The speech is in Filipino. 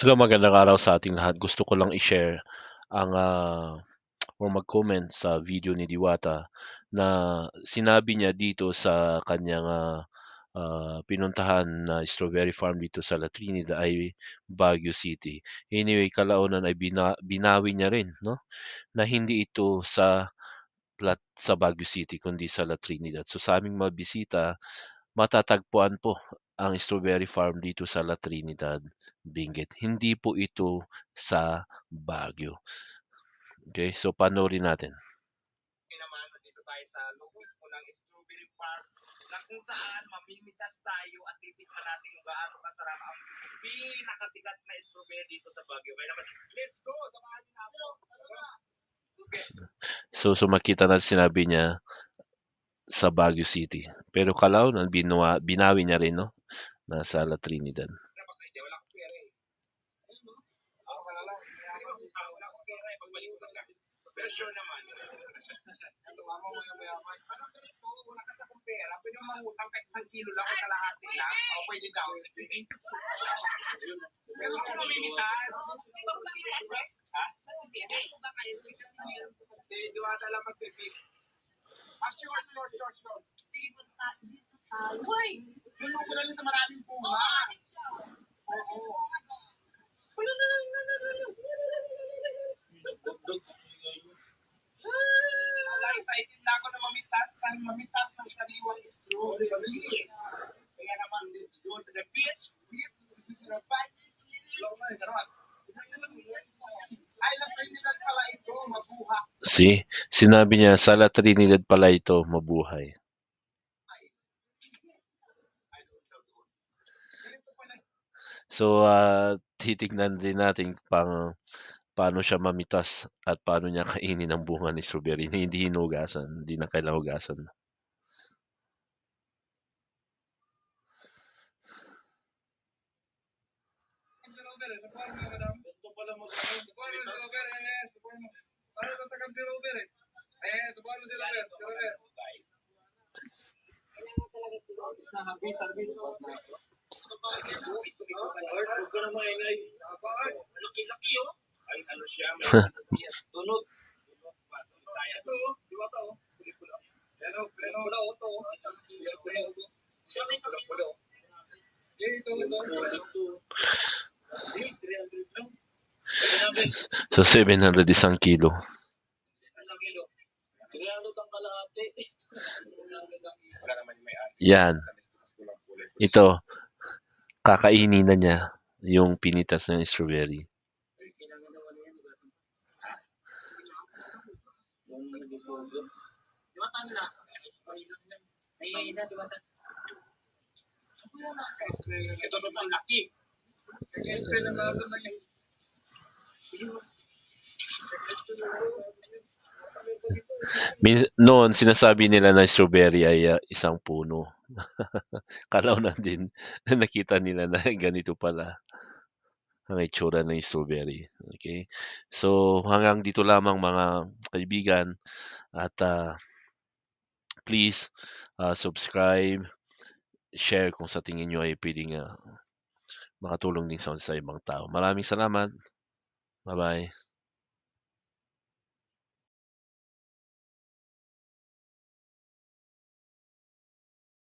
Hello, magandang araw sa ating lahat. Gusto ko lang i-share ang, ah, o mag-comment sa video ni Diwata na sinabi niya dito sa kanyang, ah, ah, pinuntahan na strawberry farm dito sa La Trinidad ay Baguio City. Anyway, kalaunan ay bina binawi niya rin 'no, na hindi ito sa lat sa Baguio City kundi sa La Trinidad. So, sa aming mga matatagpuan po ang strawberry farm dito sa La Trinidad, Benguet. Hindi po ito sa Baguio. Okay, so panoorin natin. naman, nandito tayo sa loob mismo ng strawberry farm na kung saan mamimitas tayo at titikman natin kung gaano kasarap ang pinakasikat na strawberry dito sa Baguio. Kaya naman, let's go! Samahan niyo na ako. Okay. So, so makita natin sinabi niya sa Baguio City. Pero kalaunan binawa, binawi niya rin no, nasa La Trinidad. Wala pa kayo, wala akong pera eh. Ayun, no? Ako wala lang. Wala akong pera eh. Pagbalik ko lang. Pero sure naman. Nga mo mga mayaman. Ano ganito? Wala akong pera. Pwede mo mangutang kahit isang kilo lang o kalahati lang. O pwede daw. Pero ako mamimitas. Ha? Si Diwata lang magpipig. Ah, sure, sure, sure, sure. Puno ko na lang sa maraming bunga. Oo. Wala, excited na ako na mamitas ng mamitas ng sariwang strawberry. Kaya naman, let's go to the beach. Beach, this is the Baguio City. Sarap. Ay, la Trinidad pala ito, mabuha. See, sinabi niya sa La Trinidad pala ito mabuhay. Ay, doon daw doon. Ganito pala So, ah, titignan din natin pang paano siya mamitas at paano niya kainin ang bunga ni strawberry na hindi hinugasan, hindi na kailangan hugasan. So, 700 isang kilo. Isang kilo. 300 ang kalahati. Wala naman yung may-ari. Yan. Ito, kakainin na niya yung pinitas ng strawberry. Min- noon, sinasabi nila na strawberry ay ah, isang puno. Kalaunan din, nakita nila na ganito pala ang itsura ng strawberry. Okay? So, hanggang dito lamang mga kaibigan at ah, please ah, subscribe, share kung sa tingin nyo ay pwedeng ah, makatulong din sa, sa ibang tao. Maraming salamat. Bye-bye.